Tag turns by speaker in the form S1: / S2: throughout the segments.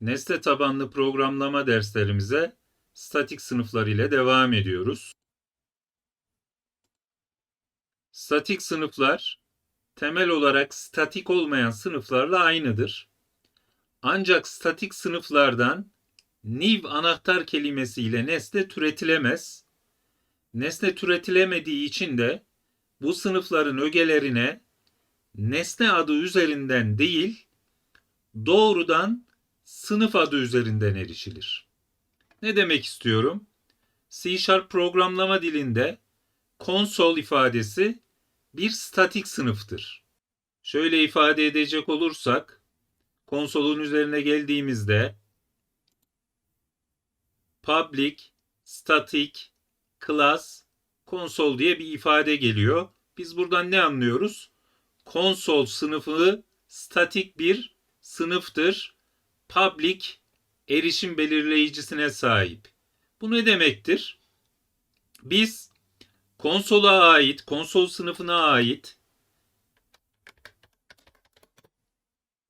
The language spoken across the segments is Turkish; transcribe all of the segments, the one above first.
S1: Nesne tabanlı programlama derslerimize statik sınıflar ile devam ediyoruz. Statik sınıflar temel olarak statik olmayan sınıflarla aynıdır. Ancak statik sınıflardan new anahtar kelimesiyle nesne türetilemez. Nesne türetilemediği için de bu sınıfların ögelerine nesne adı üzerinden değil, doğrudan sınıf adı üzerinden erişilir. Ne demek istiyorum? C programlama dilinde konsol ifadesi bir statik sınıftır. Şöyle ifade edecek olursak, konsolun üzerine geldiğimizde public, static, class, konsol diye bir ifade geliyor. Biz buradan ne anlıyoruz? Konsol sınıfı statik bir sınıftır. Public erişim belirleyicisine sahip. Bu ne demektir? Biz konsola ait, konsol sınıfına ait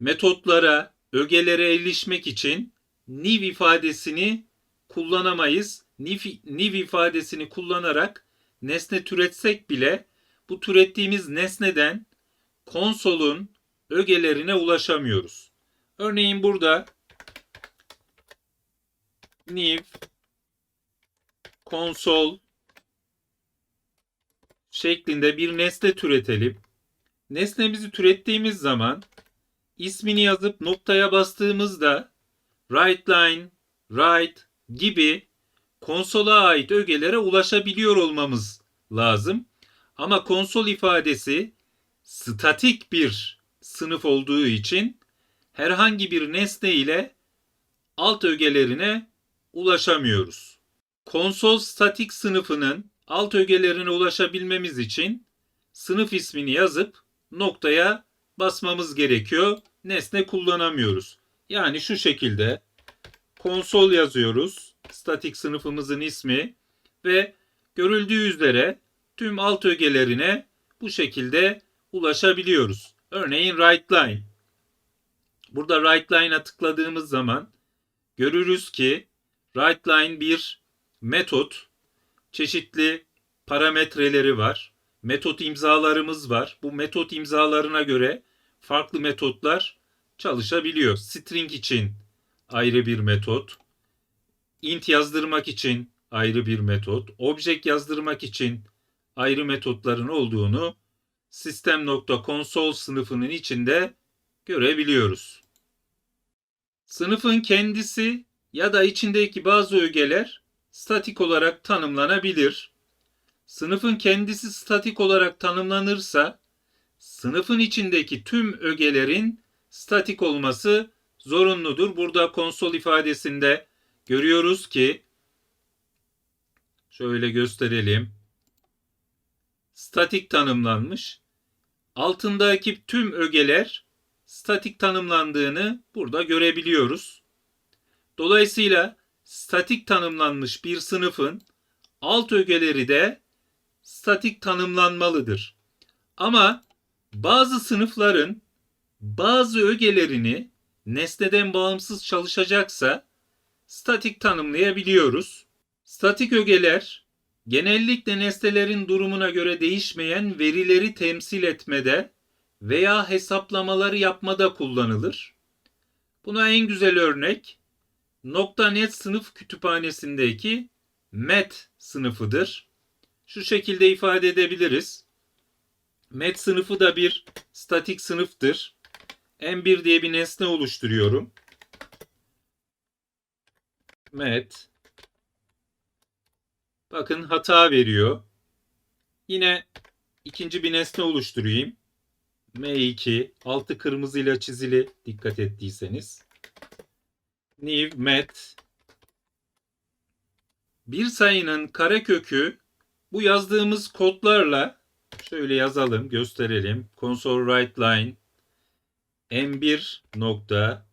S1: metotlara, ögelere erişmek için new ifadesini kullanamayız. New, new ifadesini kullanarak nesne türetsek bile bu türettiğimiz nesneden konsolun ögelerine ulaşamıyoruz. Örneğin burada new konsol şeklinde bir nesne türetelim. Nesnemizi türettiğimiz zaman ismini yazıp noktaya bastığımızda write line, write gibi konsola ait ögelere ulaşabiliyor olmamız lazım. Ama konsol ifadesi statik bir sınıf olduğu için herhangi bir nesne ile alt ögelerine ulaşamıyoruz. Konsol statik sınıfının alt ögelerine ulaşabilmemiz için sınıf ismini yazıp noktaya basmamız gerekiyor. Nesne kullanamıyoruz. Yani şu şekilde konsol yazıyoruz. Statik sınıfımızın ismi ve görüldüğü üzere tüm alt ögelerine bu şekilde ulaşabiliyoruz. Örneğin write line. Burada write line'a tıkladığımız zaman görürüz ki write line bir metot. Çeşitli parametreleri var. Metot imzalarımız var. Bu metot imzalarına göre farklı metotlar çalışabiliyor. String için ayrı bir metot. int yazdırmak için ayrı bir metot. Object yazdırmak için ayrı metotların olduğunu System.console sınıfının içinde görebiliyoruz. Sınıfın kendisi ya da içindeki bazı ögeler statik olarak tanımlanabilir. Sınıfın kendisi statik olarak tanımlanırsa sınıfın içindeki tüm ögelerin statik olması zorunludur. Burada konsol ifadesinde görüyoruz ki şöyle gösterelim. Statik tanımlanmış. Altındaki tüm ögeler statik tanımlandığını burada görebiliyoruz. Dolayısıyla statik tanımlanmış bir sınıfın alt ögeleri de statik tanımlanmalıdır. Ama bazı sınıfların bazı ögelerini nesneden bağımsız çalışacaksa statik tanımlayabiliyoruz. Statik ögeler genellikle nesnelerin durumuna göre değişmeyen verileri temsil etmede veya hesaplamaları yapmada kullanılır. Buna en güzel örnek .NET sınıf kütüphanesindeki MET sınıfıdır. Şu şekilde ifade edebiliriz. MET sınıfı da bir statik sınıftır. M1 diye bir nesne oluşturuyorum. MET Bakın hata veriyor. Yine ikinci bir nesne oluşturayım. M2 altı kırmızıyla çizili dikkat ettiyseniz. New met bir sayının karekökü bu yazdığımız kodlarla şöyle yazalım, gösterelim. Console write line m1 nokta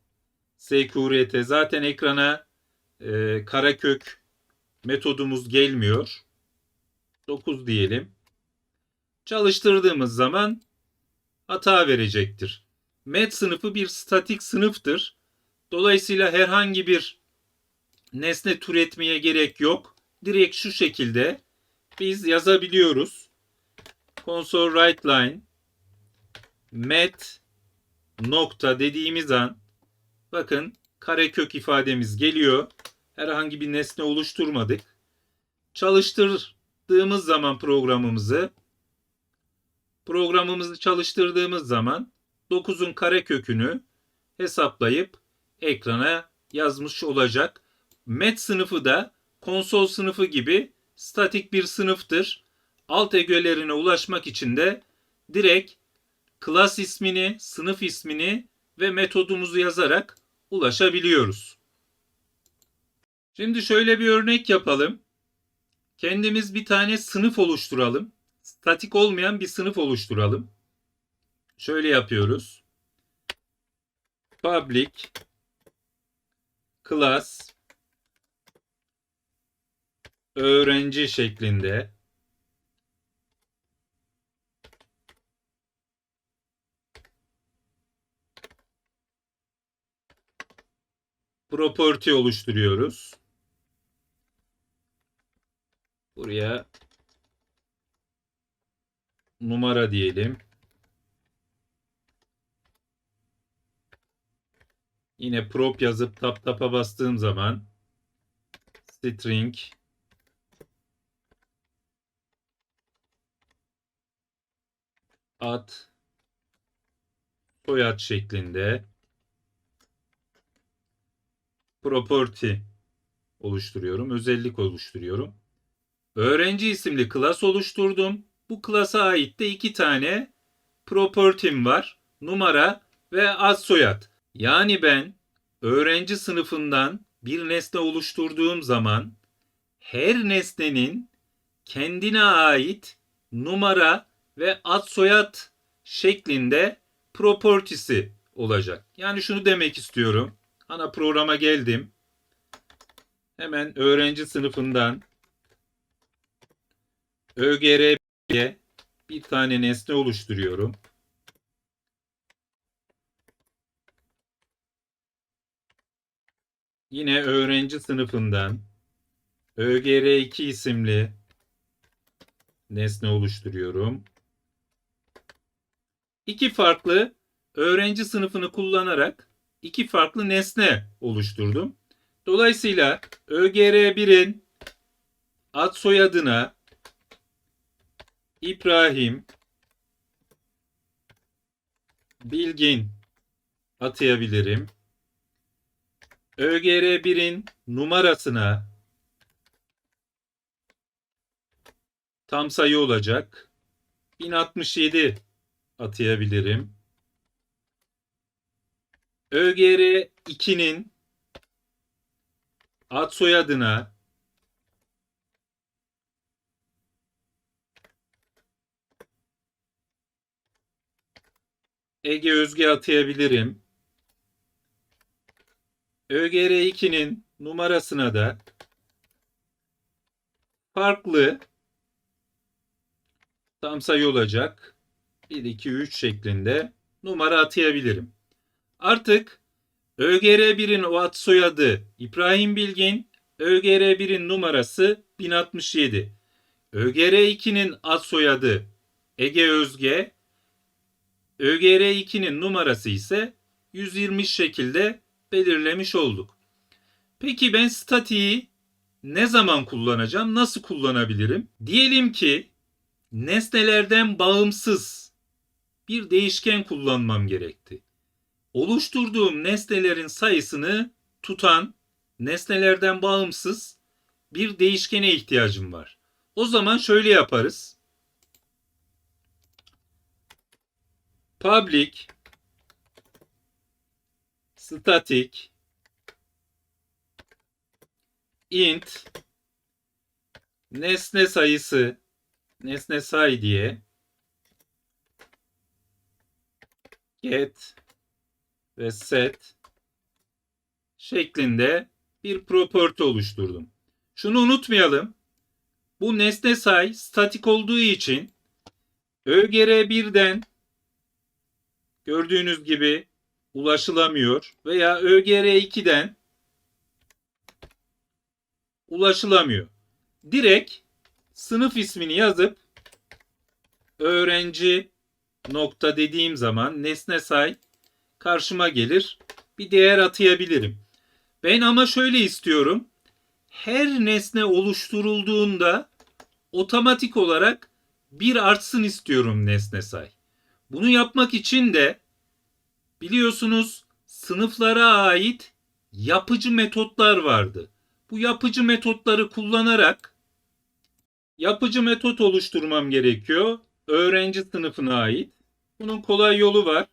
S1: security zaten ekrana e, karekök metodumuz gelmiyor. 9 diyelim. Çalıştırdığımız zaman hata verecektir. Met sınıfı bir statik sınıftır. Dolayısıyla herhangi bir nesne türetmeye gerek yok. Direkt şu şekilde biz yazabiliyoruz. Console write line met nokta dediğimiz an bakın karekök ifademiz geliyor. Herhangi bir nesne oluşturmadık. Çalıştırdığımız zaman programımızı programımızı çalıştırdığımız zaman 9'un karekökünü hesaplayıp ekrana yazmış olacak. Met sınıfı da konsol sınıfı gibi statik bir sınıftır. Alt ögelerine ulaşmak için de direkt klas ismini, sınıf ismini ve metodumuzu yazarak ulaşabiliyoruz. Şimdi şöyle bir örnek yapalım. Kendimiz bir tane sınıf oluşturalım. Statik olmayan bir sınıf oluşturalım. Şöyle yapıyoruz. Public class öğrenci şeklinde property oluşturuyoruz. Buraya numara diyelim. Yine prop yazıp tap tapa bastığım zaman string ad soyad şeklinde property oluşturuyorum. Özellik oluşturuyorum. Öğrenci isimli klas oluşturdum. Bu klasa ait de iki tane property'm var. Numara ve ad soyad. Yani ben öğrenci sınıfından bir nesne oluşturduğum zaman her nesnenin kendine ait numara ve ad soyad şeklinde property'si olacak. Yani şunu demek istiyorum. Ana programa geldim. Hemen öğrenci sınıfından ÖGR'ye bir tane nesne oluşturuyorum. Yine öğrenci sınıfından ÖGR2 isimli nesne oluşturuyorum. İki farklı öğrenci sınıfını kullanarak iki farklı nesne oluşturdum. Dolayısıyla ÖGR1'in ad soyadına İbrahim Bilgin atayabilirim. ÖGR1'in numarasına tam sayı olacak. 1067 atayabilirim. ÖGR 2'nin ad soyadına Ege Özge atayabilirim. ÖGR 2'nin numarasına da farklı tam sayı olacak. 1, 2, 3 şeklinde numara atayabilirim. Artık ÖGR1'in o ad soyadı İbrahim Bilgin, ÖGR1'in numarası 1067. ÖGR2'nin ad soyadı Ege Özge, ÖGR2'nin numarası ise 120 şekilde belirlemiş olduk. Peki ben statiği ne zaman kullanacağım? Nasıl kullanabilirim? Diyelim ki nesnelerden bağımsız bir değişken kullanmam gerekti. Oluşturduğum nesnelerin sayısını tutan nesnelerden bağımsız bir değişkene ihtiyacım var. O zaman şöyle yaparız. Public static int nesne sayısı nesne say diye get ve set şeklinde bir property oluşturdum. Şunu unutmayalım. Bu nesne say statik olduğu için ÖGR1'den gördüğünüz gibi ulaşılamıyor veya ÖGR2'den ulaşılamıyor. Direkt sınıf ismini yazıp öğrenci nokta dediğim zaman nesne say karşıma gelir. Bir değer atayabilirim. Ben ama şöyle istiyorum. Her nesne oluşturulduğunda otomatik olarak bir artsın istiyorum nesne say. Bunu yapmak için de biliyorsunuz sınıflara ait yapıcı metotlar vardı. Bu yapıcı metotları kullanarak yapıcı metot oluşturmam gerekiyor. Öğrenci sınıfına ait. Bunun kolay yolu var.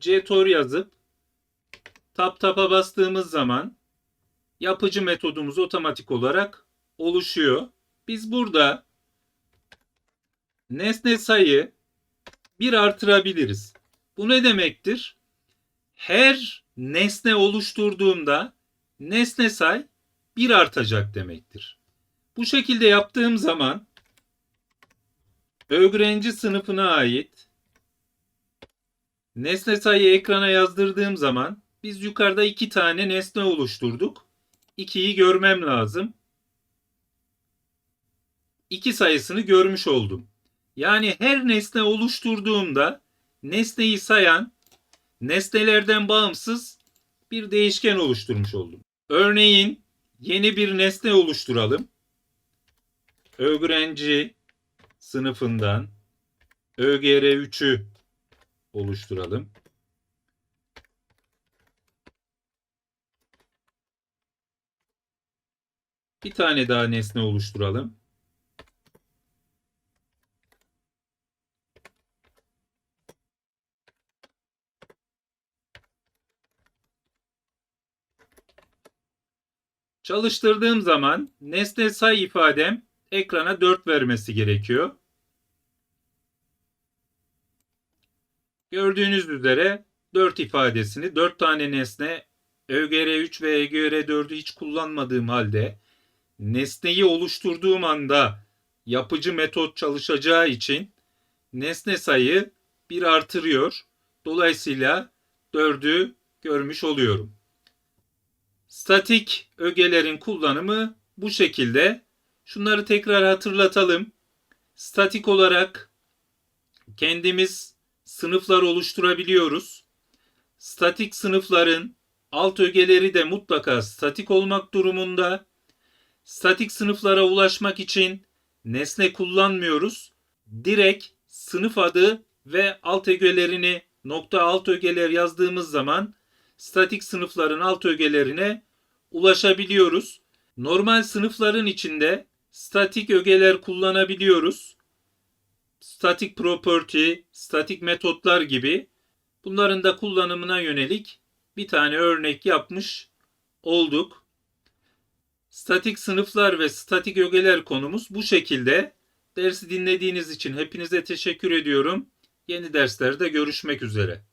S1: ctor yazıp tap tapa bastığımız zaman yapıcı metodumuz otomatik olarak oluşuyor. Biz burada nesne sayı bir artırabiliriz. Bu ne demektir? Her nesne oluşturduğumda nesne say bir artacak demektir. Bu şekilde yaptığım zaman öğrenci sınıfına ait nesne sayı ekrana yazdırdığım zaman biz yukarıda iki tane nesne oluşturduk. 2'yi görmem lazım. 2 sayısını görmüş oldum. Yani her nesne oluşturduğumda nesneyi sayan nesnelerden bağımsız bir değişken oluşturmuş oldum. Örneğin yeni bir nesne oluşturalım. Öğrenci sınıfından ÖGR3'ü oluşturalım. Bir tane daha nesne oluşturalım. Çalıştırdığım zaman nesne say ifadem ekrana 4 vermesi gerekiyor. Gördüğünüz üzere 4 ifadesini 4 tane nesne ÖGR3 ve EGR4'ü hiç kullanmadığım halde nesneyi oluşturduğum anda yapıcı metot çalışacağı için nesne sayı bir artırıyor. Dolayısıyla 4'ü görmüş oluyorum. Statik ögelerin kullanımı bu şekilde. Şunları tekrar hatırlatalım. Statik olarak kendimiz sınıflar oluşturabiliyoruz. Statik sınıfların alt ögeleri de mutlaka statik olmak durumunda. Statik sınıflara ulaşmak için nesne kullanmıyoruz. Direkt sınıf adı ve alt ögelerini nokta alt ögeler yazdığımız zaman statik sınıfların alt ögelerine ulaşabiliyoruz. Normal sınıfların içinde statik ögeler kullanabiliyoruz. Static property, statik metotlar gibi bunların da kullanımına yönelik bir tane örnek yapmış olduk. Statik sınıflar ve statik ögeler konumuz bu şekilde. Dersi dinlediğiniz için hepinize teşekkür ediyorum. Yeni derslerde görüşmek üzere.